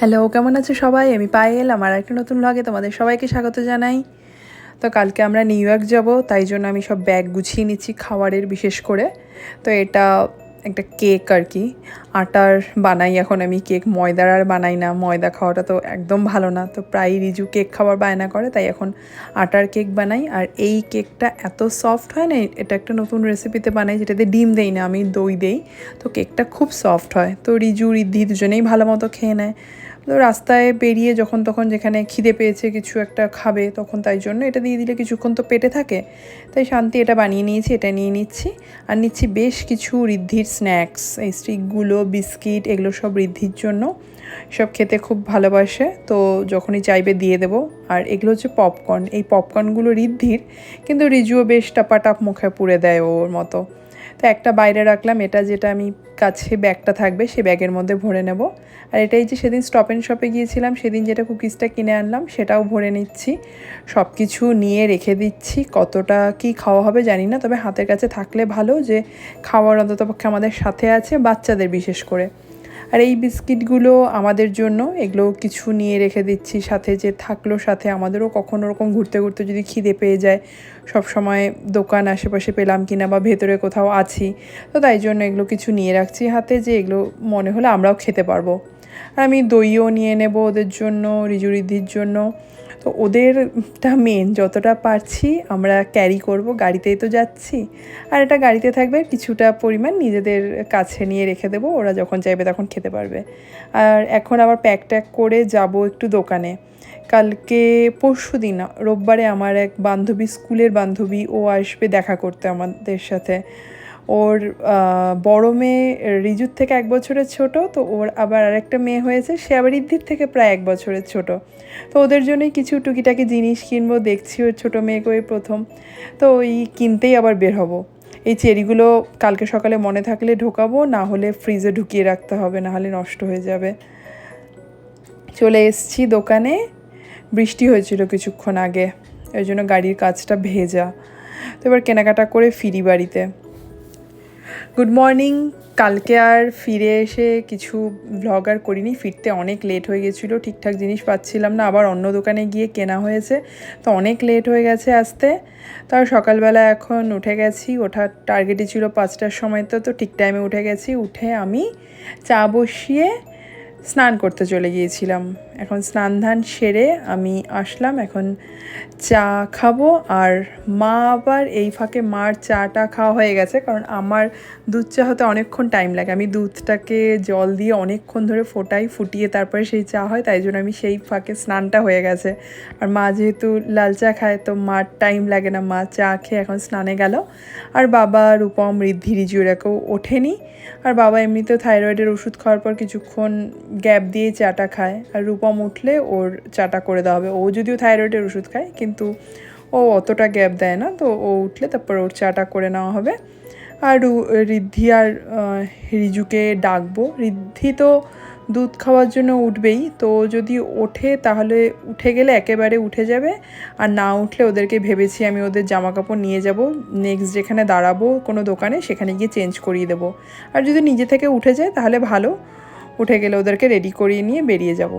Hello কেমন আছো সবাই? আমি পায়েল, আমার একটা নতুন ব্লগে তোমাদের সবাইকে স্বাগত জানাই। তো কালকে আমরা নিউ ইয়র্ক যাব, তাই জন্য আমি সব ব্যাগ গুছিয়ে নিচ্ছি খাবারের বিশেষ করে। তো এটা একটা কেক আর কি। আটার বানাই, এখন আমি কেক ময়দার আর বানাই না। ময়দা খাওয়াটা তো একদম ভালো না। তো প্রায় রিজু কেক খাবার বায়না করে, তাই এখন আটার কেক বানাই। আর এই কেকটা এত সফট হয় না, এটা একটা নতুন রেসিপিতে বানাই, যেটাতে ডিম দেই না, আমি দই দেই। তো কেকটা খুব সফট হয়। তো রিজু, রিদ্ধি দুজনেই ভালো মতো খেয়ে নেয়। রাস্তায় বেরিয়ে যখন তখন যেখানে খিদে পেয়েছে কিছু একটা খাবে, তখন তাই জন্য এটা দিয়ে দিলে কিছুক্ষণ তো পেটে থাকে। তাই শান্তি এটা বানিয়ে নিয়েছি, এটা নিয়ে নিচ্ছি। আর নিচ্ছি বেশ কিছু ঋদ্ধির স্ন্যাক্স এই স্টিকগুলো, বিস্কিট, এগুলো সব ঋদ্ধির জন্য। সব খেতে খুব ভালোবাসে, তো যখনই চাইবে দিয়ে দেব। আর এগুলো হচ্ছে পপকর্ন এই পপকর্নগুলো ঋদ্ধির, কিন্তু রিজুও বেশ টাপাটাপ মুখে পুড়ে দেয় ওর মতো। তো একটা বাইরে রাখলাম, এটা যেটা আমি কাছে ব্যাগটা থাকবে সে ব্যাগের মধ্যে ভরে নেব। আর এটাই যে সেদিন স্টপ এন্ড শপে গিয়েছিলাম, সেদিন যেটা কুকিজটা কিনে আনলাম সেটাও ভরে নিচ্ছি। সব কিছু নিয়ে রেখে দিচ্ছি, কতটা কি খাওয়া হবে জানি না, তবে হাতের কাছে থাকলে ভালো যে খাওয়ার অন্ততপক্ষে আমাদের সাথে আছে বাচ্চাদের বিশেষ করে। আর এই বিস্কিটগুলো আমাদের জন্য, এগুলো কিছু নিয়ে রেখে দিচ্ছি সাথে যে থাকল সাথে আমাদেরও কখনো ওরকম ঘুরতে ঘুরতে যদি খিদে পেয়ে যায়, সব সময় দোকান আশেপাশে পেলাম কিনা বা ভেতরে কোথাও আছি, তো তাই জন্য এগুলো কিছু নিয়ে রাখছি হাতে যে এগুলো মনে হলে আমরাও খেতে পারব। আর আমি দইও নিয়ে নেব ওদের জন্য, রিজুরিদির জন্য তো ওদেরটা মেন যতটা পারছি আমরা ক্যারি করব, গাড়িতেই তো যাচ্ছি। আর এটা গাড়িতে থাকবে, কিছুটা পরিমাণ নিজেদের কাছে নিয়ে রেখে দেবো, ওরা যখন চাইবে তখন খেতে পারবে। আর এখন আবার প্যাক ট্যাক করে যাব একটু দোকানে। কালকে পরশু দিন, রোববারে আমার এক বান্ধবী, স্কুলের বান্ধবী, ও আসবে দেখা করতে আমাদের সাথে। ওর বড় মেয়ে রিজুর থেকে এক বছরের ছোট, তো ওর আবার আরেকটা মেয়ে হয়েছে, সে আবার রিদ্ধির থেকে প্রায় এক বছরের ছোট। তো ওদের জন্যই কিছু টুকিটাকি জিনিস কিনবো, দেখছি ওর ছোটো মেয়েকে ওই প্রথম। তো ওই কিনতেই আবার বের হব। এই চেরিগুলো কালকে সকালে মনে থাকলে ঢোকাবো, না হলে ফ্রিজে ঢুকিয়ে রাখতে হবে, না হলে নষ্ট হয়ে যাবে। চলে এসছি দোকানে, বৃষ্টি হয়েছিল কিছুক্ষণ আগে, ওই জন্য গাড়ির কাজটা ভেজা। তো এবার কেনাকাটা করে ফিরি বাড়িতে। গুড মর্নিং কালকে আর ফিরে এসে কিছু ভ্লগ আর করিনি। ফিরতে অনেক লেট হয়ে গেছিল। ঠিকঠাক জিনিস পাচ্ছিলাম না। আবার অন্য দোকানে গিয়ে কেনা হয়েছে। তো অনেক লেট হয়ে গেছে আসতে। তার সকালবেলা এখন উঠে গেছি। ওঠার টার্গেটই ছিল পাঁচটার সময়। তো তো ঠিক টাইমে উঠে গেছি। উঠে আমি চা বসিয়ে স্নান করতে চলে গিয়েছিলাম। এখন স্নান ধান সেরে আমি আসলাম, এখন চা খাব। আর মা আবার এই ফাঁকে মার চাটা খাওয়া হয়ে গেছে, কারণ আমার দুধ চা হতে অনেকক্ষণ টাইম লাগে। আমি দুধটাকে জল দিয়ে অনেকক্ষণ ধরে ফোটাই, ফুটিয়ে তারপরে সেই চা হয়, তাই জন্য আমি সেই ফাঁকে স্নানটা হয়ে গেছে। আর মা যেহেতু লাল চা খায়, তো মার টাইম লাগে না। মা চা খেয়ে এখন স্নানে গেল। আর বাবা, রূপম, ঋদ্ধি, রিজু এরা কেউ ওঠেনি। আর বাবা এমনিতেও থাইরয়েডের ওষুধ খাওয়ার পর কিছুক্ষণ গ্যাপ দিয়ে চাটা খায়। আর রূপম উঠলে ওর চাটা করে দেওয়া হবে। ও যদিও থাইরয়েডের ওষুধ খায়, কিন্তু ও অতটা গ্যাপ দেয় না। তো ও উঠলে তারপর ওর চাটা করে নেওয়া হবে। আর ঋদ্ধি আর রিজুকে ডাকবো। ঋদ্ধি তো দুধ খাওয়ার জন্য উঠবেই। তো যদি ওঠে তাহলে উঠে গেলে একেবারে উঠে যাবে। আর না উঠলে ওদেরকে ভেবেছি আমি ওদের জামা কাপড় নিয়ে যাব। নেক্সট যেখানে দাঁড়াবো কোনো দোকানে, সেখানে গিয়ে চেঞ্জ করিয়ে দেবো। আর যদি নিজে থেকে উঠে যায় তাহলে ভালো। উঠে গেলে ওদেরকে রেডি করিয়ে নিয়ে বেরিয়ে যাব।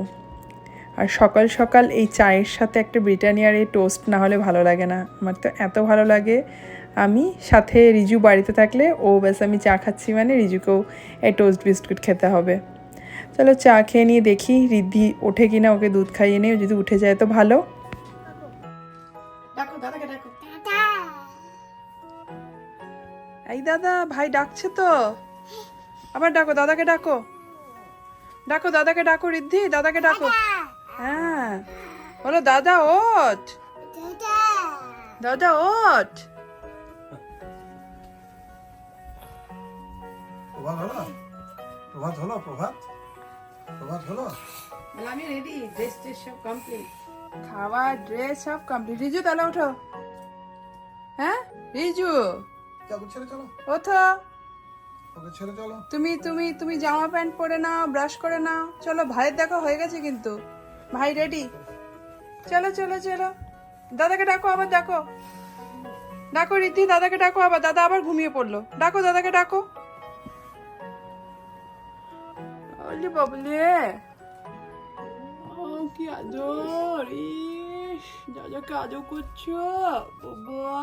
আর সকাল সকাল এই চায়ের সাথে একটা ব্রিটানিয়ার এই টোস্ট না হলে ভালো লাগে না। আমার তো এত ভালো লাগে। আমি সাথে রিজু বাড়িতে থাকলে ও ব্যাস আমি চা খাচ্ছি মানে রিজুকেও এই টোস্ট বিস্কুট খেতে হবে। চলো চা খেয়ে নিয়ে দেখি রিদ্ধি ওঠে কিনা ওকে দুধ খাইয়ে নিয়ে যদি উঠে যায় তো ভালো। ডাকো দাদাকে এই দাদা ভাই ডাকছে তো। আবার ডাকো দাদাকে ডাকো। ডাকো দাদাকে ডাকো রিদ্ধি দাদাকে ডাকো। হ্যাঁ। বলো দাদা ওঠ। দাদা। ওঠ। প্রভাত হলো? প্রভাত হলো প্রভাত? প্রভাত হলো? আমি রেডি ড্রেস ট্রেস সব কমপ্লিট খাওয়া ড্রেস সব কমপ্লিট রিজু তাহলে ওঠো। হ্যাঁ? রিজু। ছেড়ে চলো। ওঠো। ওকে ছেড়ে চলো। তুমি তুমি তুমি জামা প্যান্ট পরে নাও ব্রাশ করে নাও। চলো ভাইয়ের দেখা হয়ে গেছে কিন্তু। ভাই রেডি চলো চলো চলো। দাদাকে ডাকো আবার ডাকো। ডাকো রিদ্ধি দাদাকে ডাকো আবার। দাদা আবার ঘুমিয়ে পড়ল। ডাকো দাদাকে ডাকো। ওলি বাবলি। কি আদর। ইস যা যা কি আদর করছ? বাবা।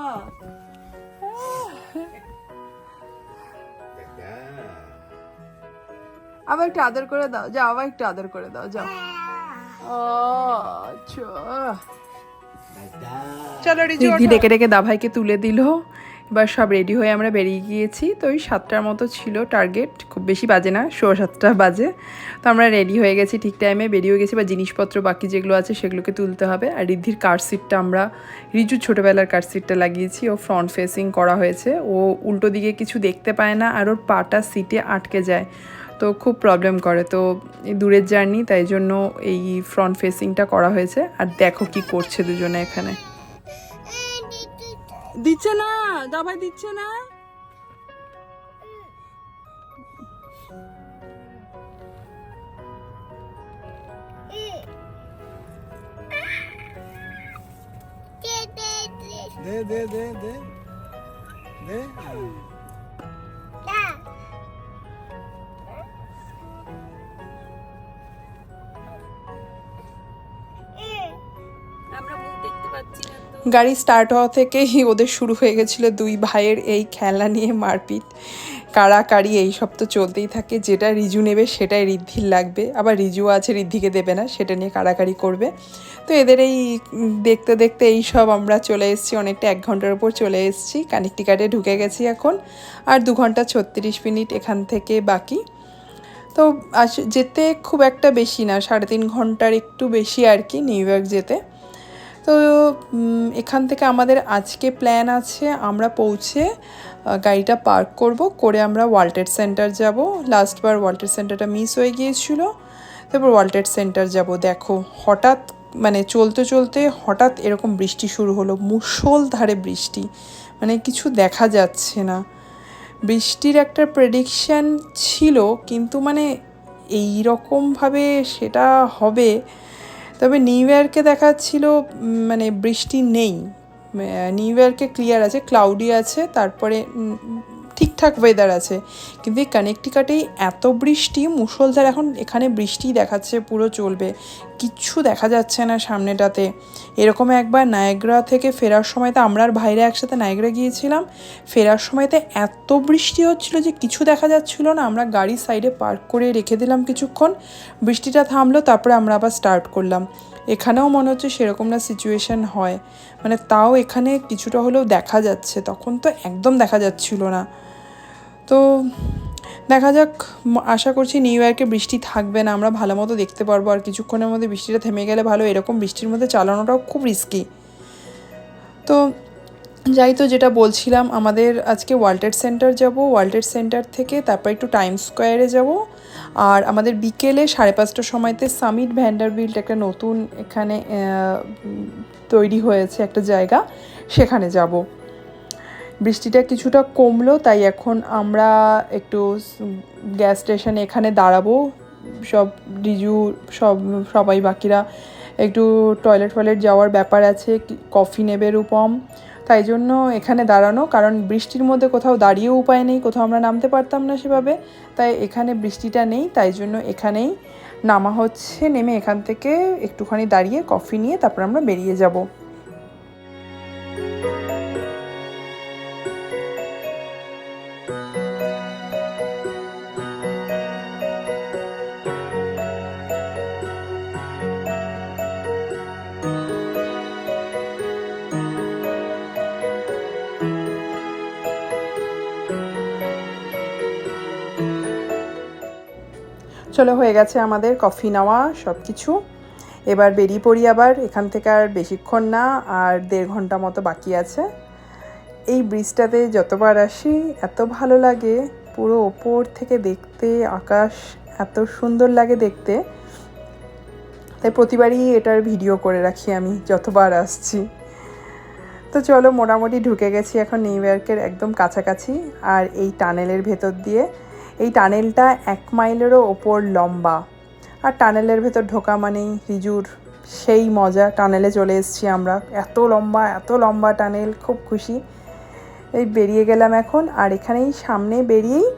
আবার একটু আদর করে দাও। যাও আবার একটু আদর করে দাও। যাও। রিদ্ধি ডেকে ডেকে দাভাইকে তুলে দিল। এবার সব রেডি হয়ে আমরা বেরিয়ে গিয়েছি। তো ওই সাতটার মতো ছিল টার্গেট খুব বেশি বাজে না শো সাতটা বাজে। তো আমরা রেডি হয়ে গেছি ঠিক টাইমে বেরিয়ে গেছি। বা জিনিসপত্র বাকি যেগুলো আছে সেগুলোকে তুলতে হবে। আর রিদ্ধির কার সিটটা আমরা রিজুর ছোটোবেলার কার সিটটা লাগিয়েছি। ও ফ্রন্ট ফেসিং করা হয়েছে। ও উল্টো দিকে কিছু দেখতে পায় না আর ওর পাটা সিটে আটকে যায়। তো খুব প্রবলেম করে। তো এই দূরের জার্নি তাই জন্য এই ফ্রন্ট ফেসিংটা করা হয়েছে। আর দেখো কি করছে দুজনে এখানে। দিচ্ছে না? দাবাই দিচ্ছে না? দে দে দে দে দে। গাড়ি স্টার্ট হওয়া থেকেই ওদের শুরু হয়ে গেছিল দুই ভাইয়ের এই খেলনা নিয়ে মারপিট। কাড়াকাড়ি এইসব তো চলতেই থাকে, যেটা রিজু নেবে সেটাই রিদ্ধির লাগবে। আবার রিজু আছে, রিদ্ধিকে দেবে না, সেটা নিয়ে কাড়াকাড়ি করবে। তো এদের এই দেখতে দেখতে এই সব আমরা চলে এসেছি, অনেকটা এক ঘণ্টার উপর চলে এসেছি। কানেকটিকাটে ঢুকে গেছি এখন। আর দু ঘণ্টা ছত্রিশ মিনিট এখান থেকে বাকি। তো আস, যেতে খুব একটা বেশি না, সাড়ে তিন ঘণ্টার একটু বেশি আর কি নিউ ইয়র্ক যেতে। তো এখান থেকে আমাদের আজকে প্ল্যান আছে, আমরা পৌঁছে গাড়িটা পার্ক করব, করে আমরা ওয়ার্ল্ড সেন্টার যাব। লাস্টবার ওয়ার্ল্ড সেন্টারটা মিস হয়ে গিয়েছিল। তারপর ওয়ার্ল্ড সেন্টার যাব, দেখো, হঠাৎ মানে চলতে চলতে হঠাৎ এরকম বৃষ্টি শুরু হলো মুষলধারে বৃষ্টি মানে কিছু দেখা যাচ্ছে না। বৃষ্টির একটা প্রেডিকশান ছিল, কিন্তু মানে এই রকমভাবে সেটা হবে তবে নিউ ইয়র্কে দেখাচ্ছিল মানে বৃষ্টি নেই। নিউ ইয়র্কে ক্লিয়ার আছে ক্লাউডি আছে তারপরে ঠিকঠাক ওয়েদার আছে। কিন্তু এই কানেকটিকাটেই এত বৃষ্টি, মুষলধার এখন এখানে বৃষ্টি দেখাচ্ছে, পুরো চলবে। কিচ্ছু দেখা যাচ্ছে না সামনেটাতে। এরকম একবার নায়গ্রা থেকে ফেরার সময় তো আমরা আর ভাইরা একসাথে নায়গ্রা গিয়েছিলাম। ফেরার সময়তে এত বৃষ্টি হচ্ছিল যে কিছু দেখা যাচ্ছিল না। আমরা গাড়ি সাইডে পার্ক করে রেখে দিলাম কিছুক্ষণ। বৃষ্টিটা থামলো, তারপরে আমরা আবার স্টার্ট করলাম। এখানেও মনে হচ্ছে সেরকম না সিচুয়েশন হয়। মানে তাও এখানে কিছুটা হলেও দেখা যাচ্ছে। তখন তো একদম দেখা যাচ্ছিল না। তো দেখা যাক আশা করছি নিউ ইয়র্কে বৃষ্টি থাকবে না। আমরা ভালো মতো দেখতে পারব। আর কিছুক্ষণের মধ্যে বৃষ্টিটা থেমে গেলে ভালো, এরকম বৃষ্টির মধ্যে চালানোটাও খুব রিস্কি তো যাই তো, যেটা বলছিলাম, আমাদের আজকে ওয়ার্ল্ড সেন্টার যাব। ওয়ার্ল্ড সেন্টার থেকে তারপর একটু টাইম স্কোয়ারে যাব। আর আমাদের বিকেলে সাড়ে পাঁচটার সময়তে সামিট ভ্যান্ডারবিল্ট একটা নতুন এখানে তৈরি হয়েছে একটা জায়গা। সেখানে যাব। বৃষ্টিটা কিছুটা কমলো, তাই এখন আমরা একটু গ্যাস স্টেশনে এখানে দাঁড়াবো। সব ডিজু, সব, সবাই বাকিরা একটু টয়লেট ফয়লেট যাওয়ার ব্যাপার আছে কফি নেবে রূপম। তাই জন্য এখানে দাঁড়ানো, কারণ বৃষ্টির মধ্যে কোথাও দাঁড়িয়েও উপায় নেই, কোথাও আমরা নামতে পারতাম না সেভাবে। তাই এখানে বৃষ্টিটা নেই, তাই জন্য এখানেই নামা হচ্ছে, নেমে এখান থেকে একটুখানি দাঁড়িয়ে কফি নিয়ে তারপর আমরা বেরিয়ে যাব। চলো হয়ে গেছে আমাদের কফি নেওয়া সব কিছু এবার বেরিয়ে পড়ি আবার, এখান থেকে আর বেশিক্ষণ না, আর দেড় ঘণ্টা মতো বাকি আছে। এই ব্রিজটাতে যতবার আসি, এত ভালো লাগে, পুরো ওপর থেকে দেখতে, আকাশ এত সুন্দর লাগে দেখতে। তাই প্রতিবারই এটার ভিডিও করে রাখি আমি, যতবার আসছি। তো চলো, মোটামুটি ঢুকে গেছি এখন নিউ ইয়র্কের একদম কাছাকাছি, আর এই টানেলের ভেতর দিয়ে এই টানেলটা এক মাইলেরও ওপর লম্বা। আর টানেলের ভেতর ঢোকা মানেই রিজুর সেই মজা। টানেলে চলে এসেছি আমরা। এত লম্বা এত লম্বা টানেল, খুব খুশি। এই বেরিয়ে গেলাম এখন, আর এখানেই সামনে বেরিয়েই,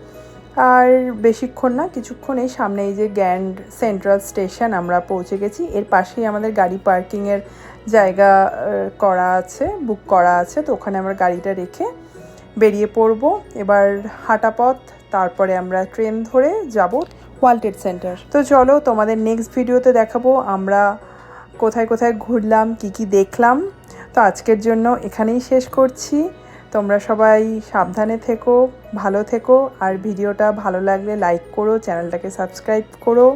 আর বেশিক্ষণ না, কিছুক্ষণ এই সামনে এই যে গ্র্যান্ড সেন্ট্রাল স্টেশন আমরা পৌঁছে গেছি। এর পাশেই আমাদের গাড়ি পার্কিংয়ের জায়গা করা আছে, বুক করা আছে। তো ওখানে আমরা গাড়িটা রেখে বেরিয়ে পড়ব। এবার হাঁটা পথ তারপরে আমরা ট্রেন ধরে যাব ওয়ার্ল্ড সেন্টার। তো চলো তোমাদের নেক্সট ভিডিওতে দেখাবো আমরা কোথায় কোথায় ঘুরলাম, কি কি দেখলাম। তো আজকের জন্য এখানেই শেষ করছি। তোমরা সবাই সাবধানে থেকো, ভালো থেকো, আর ভিডিওটা ভালো লাগলে লাইক করো চ্যানেলটাকে সাবস্ক্রাইব করো।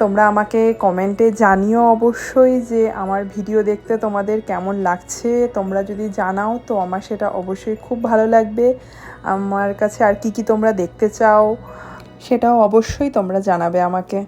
তোমরা আমাকে কমেন্টে জানিও অবশ্যই যে আমার ভিডিও দেখতে তোমাদের কেমন লাগছে। তোমরা যদি জানাও, তো আমার সেটা অবশ্যই খুব ভালো লাগবে। আমার কাছে আর কি কি তোমরা দেখতে চাও, সেটাও অবশ্যই তোমরা জানাবে আমাকে।